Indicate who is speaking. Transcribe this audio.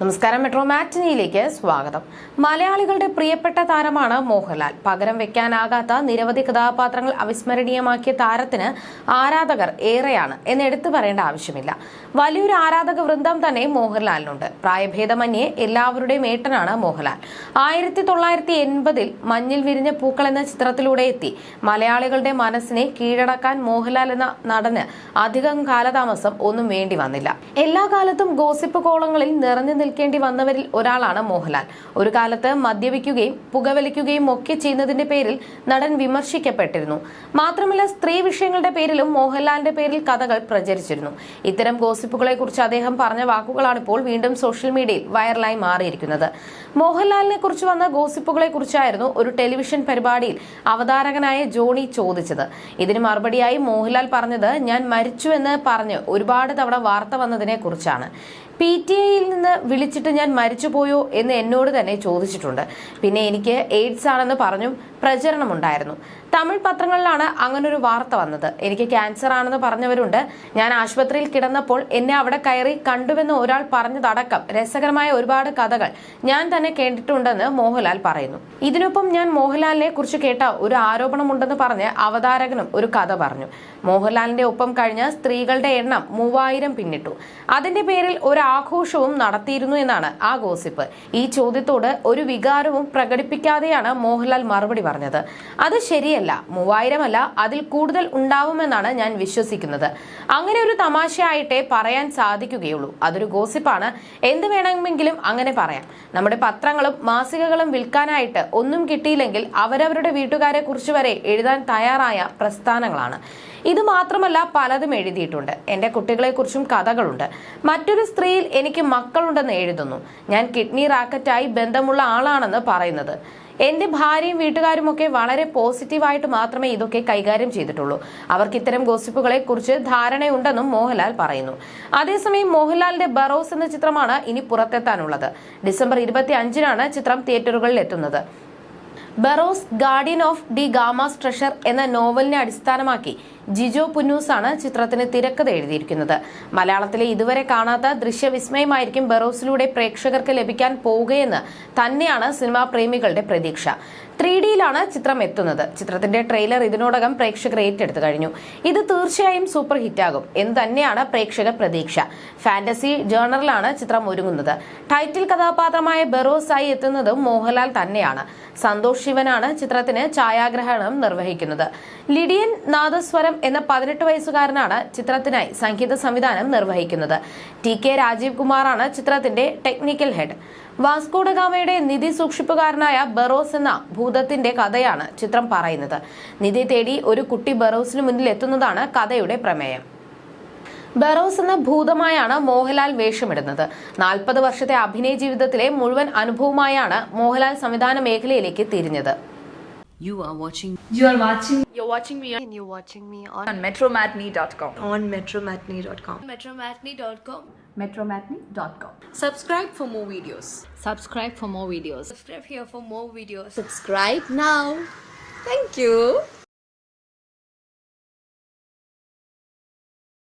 Speaker 1: നമസ്കാരം മെട്രോ മാറ്റിനിയിലേക്ക് സ്വാഗതം. മലയാളികളുടെ പ്രിയപ്പെട്ട താരമാണ് മോഹൻലാൽ. പകരം വെക്കാനാകാത്ത നിരവധി കഥാപാത്രങ്ങൾ അവിസ്മരണീയമാക്കിയ താരത്തിന് ആരാധകർ ഏറെയാണ് എന്ന് എടുത്തു പറയേണ്ട ആവശ്യമില്ല. വലിയൊരു ആരാധക വൃന്ദം തന്നെ മോഹൻലാലിനുണ്ട്. പ്രായഭേദമന്യേ എല്ലാവരുടെയും ഏട്ടനാണ് മോഹൻലാൽ. ആയിരത്തി തൊള്ളായിരത്തി എൺപതിൽ മഞ്ഞിൽ വിരിഞ്ഞ പൂക്കൾ എന്ന ചിത്രത്തിലൂടെ എത്തി. മലയാളികളുടെ മനസ്സിനെ കീഴടക്കാൻ മോഹൻലാൽ എന്ന നടന് അധികം കാലതാമസം ഒന്നും വേണ്ടി വന്നില്ല. എല്ലാ കാലത്തും ഗോസിപ്പ് കോളങ്ങളിൽ നിറഞ്ഞു നിൽക്കേണ്ടി വന്നവരിൽ ഒരാളാണ് മോഹൻലാൽ. ഒരു കാലത്ത് മദ്യപിക്കുകയും പുകവലിക്കുകയും ഒക്കെ ചെയ്യുന്നതിന്റെ പേരിൽ നടൻ വിമർശിക്കപ്പെട്ടിരുന്നു. മാത്രമല്ല സ്ത്രീ വിഷയങ്ങളുടെ പേരിലും മോഹൻലാലിന്റെ പേരിൽ കഥകൾ പ്രചരിച്ചിരുന്നു. ഇത്തരം ഗോസിപ്പുകളെ കുറിച്ച് അദ്ദേഹം പറഞ്ഞ വാക്കുകളാണ് ഇപ്പോൾ വീണ്ടും സോഷ്യൽ മീഡിയയിൽ വൈറലായി മാറിയിരിക്കുന്നത്. മോഹൻലാലിനെ കുറിച്ച് വന്ന ഗോസിപ്പുകളെ കുറിച്ചായിരുന്നു ഒരു ടെലിവിഷൻ പരിപാടിയിൽ അവതാരകനായ ജോണി ചോദിച്ചത്. ഇതിന് മറുപടിയായി മോഹൻലാൽ പറഞ്ഞത് ഞാൻ മരിച്ചു എന്ന് പറഞ്ഞ് ഒരുപാട് തവണ വാർത്ത വന്നതിനെ കുറിച്ചാണ് പി ടി ഐയിൽ നിന്ന് വിളിച്ചിട്ട് ഞാൻ മരിച്ചുപോയോ എന്ന് എന്നോട് തന്നെ ചോദിച്ചിട്ടുണ്ട്. പിന്നെ എനിക്ക് എയ്ഡ്സ് ആണെന്ന് പറഞ്ഞും പ്രചരണമുണ്ടായിരുന്നു തമിഴ് പത്രങ്ങളിലാണ് അങ്ങനൊരു വാർത്ത വന്നത്. എനിക്ക് ക്യാൻസർ ആണെന്ന് പറഞ്ഞവരുണ്ട്. ഞാൻ ആശുപത്രിയിൽ കിടന്നപ്പോൾ എന്നെ അവിടെ കയറി കണ്ടുവെന്ന് ഒരാൾ പറഞ്ഞതടക്കം രസകരമായ ഒരുപാട് കഥകൾ ഞാൻ തന്നെ കേട്ടിട്ടുണ്ടെന്ന് മോഹൻലാൽ പറയുന്നു. ഇതിനൊപ്പം ഞാൻ മോഹൻലാലിനെ കുറിച്ച് കേട്ട ഒരു ആരോപണമുണ്ടെന്ന് പറഞ്ഞ് അവതാരകനും ഒരു കഥ പറഞ്ഞു. മോഹൻലാലിന്റെ ഒപ്പം കഴിഞ്ഞ സ്ത്രീകളുടെ എണ്ണം മൂവായിരം പിന്നിട്ടു. അതിന്റെ പേരിൽ ഒരു ആഘോഷവും നടത്തിയിരുന്നു എന്നാണ് ആ ഗോസിപ്പ്. ഈ ചോദ്യത്തോട് ഒരു വികാരവും പ്രകടിപ്പിക്കാതെയാണ് മോഹൻലാൽ മറുപടി പറഞ്ഞത്. അത് ശരിയല്ല. അല്ല അതിൽ കൂടുതൽ ഉണ്ടാവുമെന്നാണ് ഞാൻ വിശ്വസിക്കുന്നത്. അങ്ങനെ ഒരു തമാശയായിട്ടേ പറയാൻ സാധിക്കുകയുള്ളൂ. അതൊരു ഗോസിപ്പാണ്. എന്ത് വേണമെങ്കിലും അങ്ങനെ പറയാം. നമ്മുടെ പത്രങ്ങളും മാസികകളും വിൽക്കാനായിട്ട് ഒന്നും കിട്ടിയില്ലെങ്കിൽ അവരവരുടെ വീട്ടുകാരെ കുറിച്ച് വരെ എഴുതാൻ തയ്യാറായ പ്രസ്ഥാനങ്ങളാണ്. ഇത് മാത്രമല്ല പലതും എഴുതിയിട്ടുണ്ട്. എന്റെ കുട്ടികളെക്കുറിച്ചും കഥകളുണ്ട്. മറ്റൊരു സ്ത്രീയിൽ എനിക്ക് മക്കളുണ്ടെന്ന് എഴുതുന്നു. ഞാൻ കിഡ്നി റാക്കറ്റായി ബന്ധമുള്ള ആളാണെന്ന് പറയുന്നത്. എന്റെ ഭാര്യയും വീട്ടുകാരും ഒക്കെ വളരെ പോസിറ്റീവായിട്ട് മാത്രമേ ഇതൊക്കെ കൈകാര്യം ചെയ്തിട്ടുള്ളൂ. അവർക്ക് ഇത്തരം ഗോസിപ്പുകളെ കുറിച്ച് ധാരണയുണ്ടെന്നും മോഹൻലാൽ പറയുന്നു. അതേസമയം മോഹൻലാലിന്റെ ബറോസ് എന്ന ചിത്രമാണ് ഇനി പുറത്തെത്താനുള്ളത്. ഡിസംബർ ഇരുപത്തി അഞ്ചിനാണ് ചിത്രം തിയേറ്ററുകളിൽ എത്തുന്നത്. Barroz guardian of D Gama's treasure എന്ന നോവലിനെ അടിസ്ഥാനമാക്കി ജിജോ പുന്നൂസാണ് ചിത്രത്തിന് തിരക്കഥ എഴുതിയിരിക്കുന്നത്. മലയാളത്തിലെ ഇതുവരെ കാണാത്ത ദൃശ്യവിസ്മയമായിരിക്കും ബറോസിലൂടെ പ്രേക്ഷകർക്ക് ലഭിക്കാൻ പോവുകയെന്ന് തന്നെയാണ് സിനിമാ പ്രേമികളുടെ പ്രതീക്ഷ. ത്രീ ഡിയിലാണ് ചിത്രം എത്തുന്നത്. ചിത്രത്തിന്റെ ട്രെയിലർ ഇതിനോടകം പ്രേക്ഷകർ ഏറ്റെടുത്തു കഴിഞ്ഞു. ഇത് തീർച്ചയായും സൂപ്പർ ഹിറ്റാകും എന്ന് തന്നെയാണ് പ്രേക്ഷക പ്രതീക്ഷ. ഫാന്റസി ജേണറിലാണ് ചിത്രം ഒരുങ്ങുന്നത്. ടൈറ്റിൽ കഥാപാത്രമായ ബെറോസായി എത്തുന്നതും മോഹൻലാൽ തന്നെയാണ്. സന്തോഷ് ശിവനാണ് ചിത്രത്തിന് ഛായാഗ്രഹണം നിർവഹിക്കുന്നത്. ലിഡിയൻ നാദസ്വരം എന്ന പതിനെട്ട് വയസ്സുകാരനാണ് ചിത്രത്തിനായി സംഗീത സംവിധാനം നിർവഹിക്കുന്നത്. ടി കെ രാജീവ് കുമാറാണ് ചിത്രത്തിന്റെ ടെക്നിക്കൽ ഹെഡ് വാസ്കോഡഗാമയുടെ നിധി സൂക്ഷിപ്പുകാരനായ ബറോസ് എന്ന ഭൂതത്തിന്റെ കഥയാണ് ചിത്രം പറയുന്നത്. നിധി തേടി ഒരു കുട്ടി ബറോസിന് മുന്നിൽ എത്തുന്നതാണ് കഥയുടെ പ്രമേയം. ബറോസ് എന്ന ഭൂതമായാണ് മോഹൻലാൽ വേഷമിടുന്നത് നാൽപ്പത് വർഷത്തെ അഭിനയ ജീവിതത്തിലെ മുഴുവൻ അനുഭവമായാണ് മോഹൻലാൽ സംവിധാന മേഖലയിലേക്ക് തിരിഞ്ഞത്
Speaker 2: You are watching
Speaker 3: You are watching
Speaker 4: You're watching me and you're watching me on,
Speaker 3: on metromatney.com.
Speaker 4: on metromatney.com.
Speaker 3: Metromatney.com.
Speaker 4: Metromatney.com.
Speaker 3: Subscribe for more videos.
Speaker 2: subscribe for more videos.
Speaker 4: Subscribe here for more videos.
Speaker 3: Subscribe now. Thank you.